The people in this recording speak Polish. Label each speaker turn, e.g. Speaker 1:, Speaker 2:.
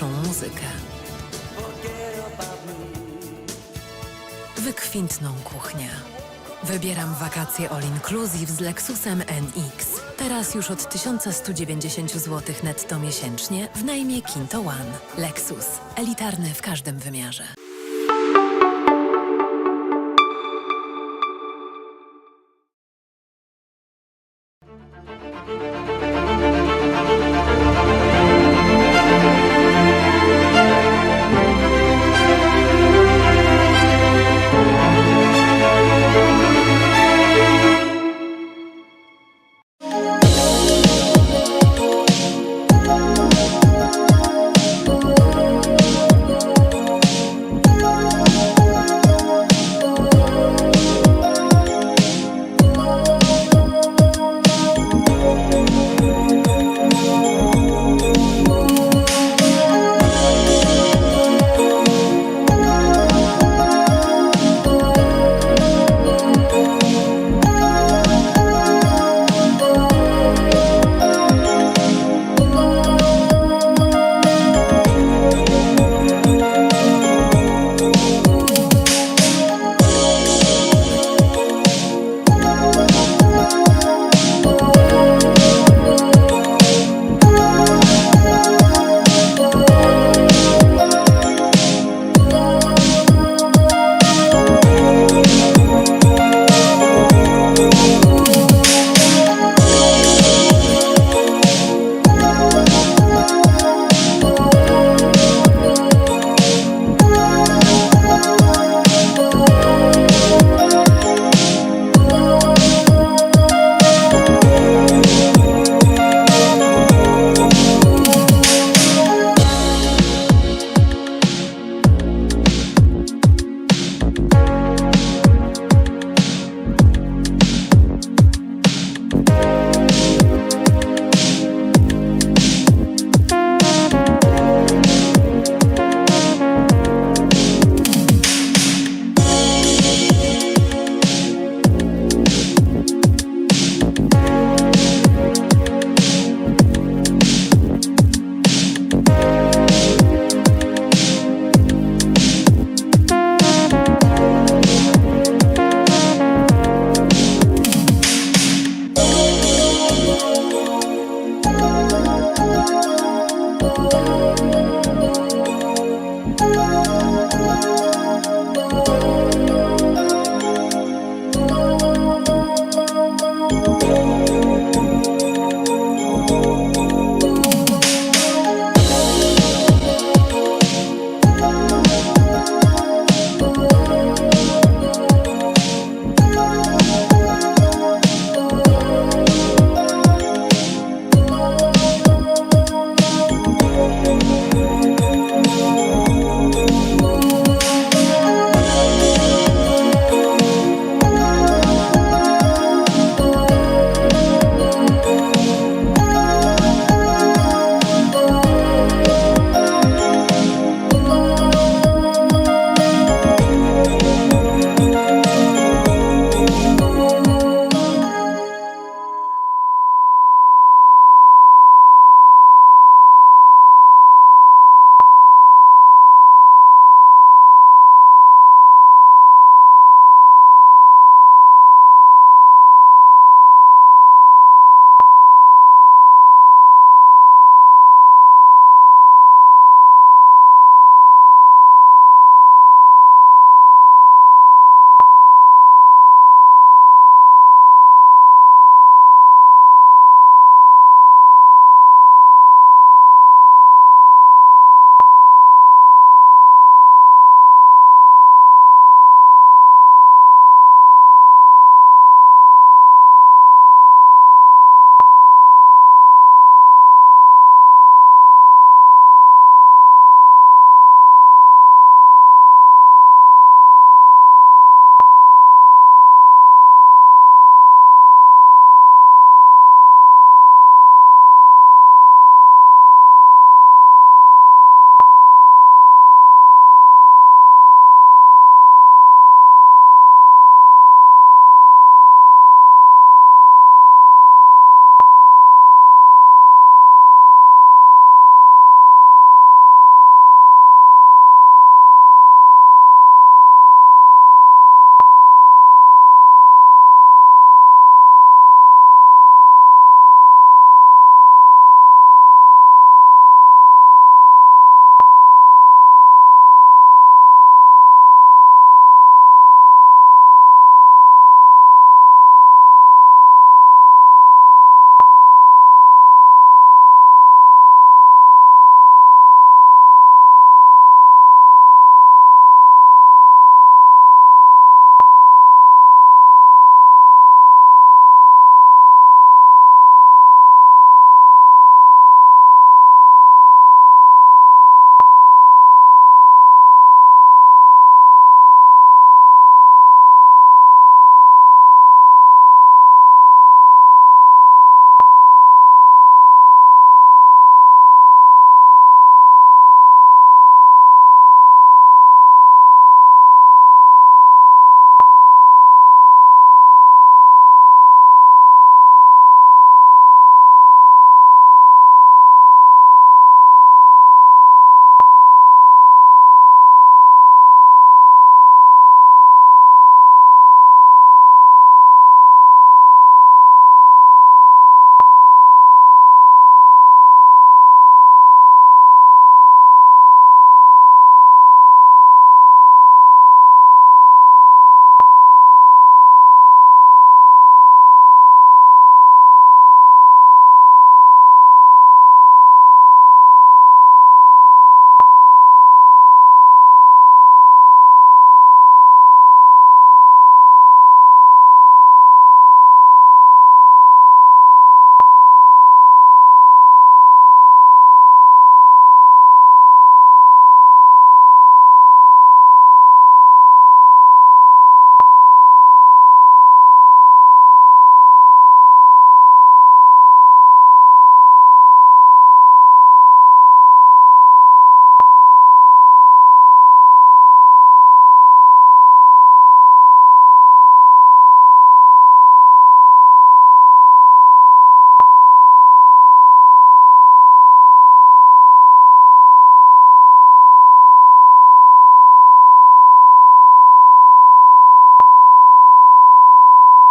Speaker 1: najlepszą muzykę. Wykwintną kuchnię. Wybieram wakacje all inclusive z Lexusem NX. Teraz już od 1190 zł netto miesięcznie w najmie Kinto One. Lexus. Elitarny w każdym wymiarze.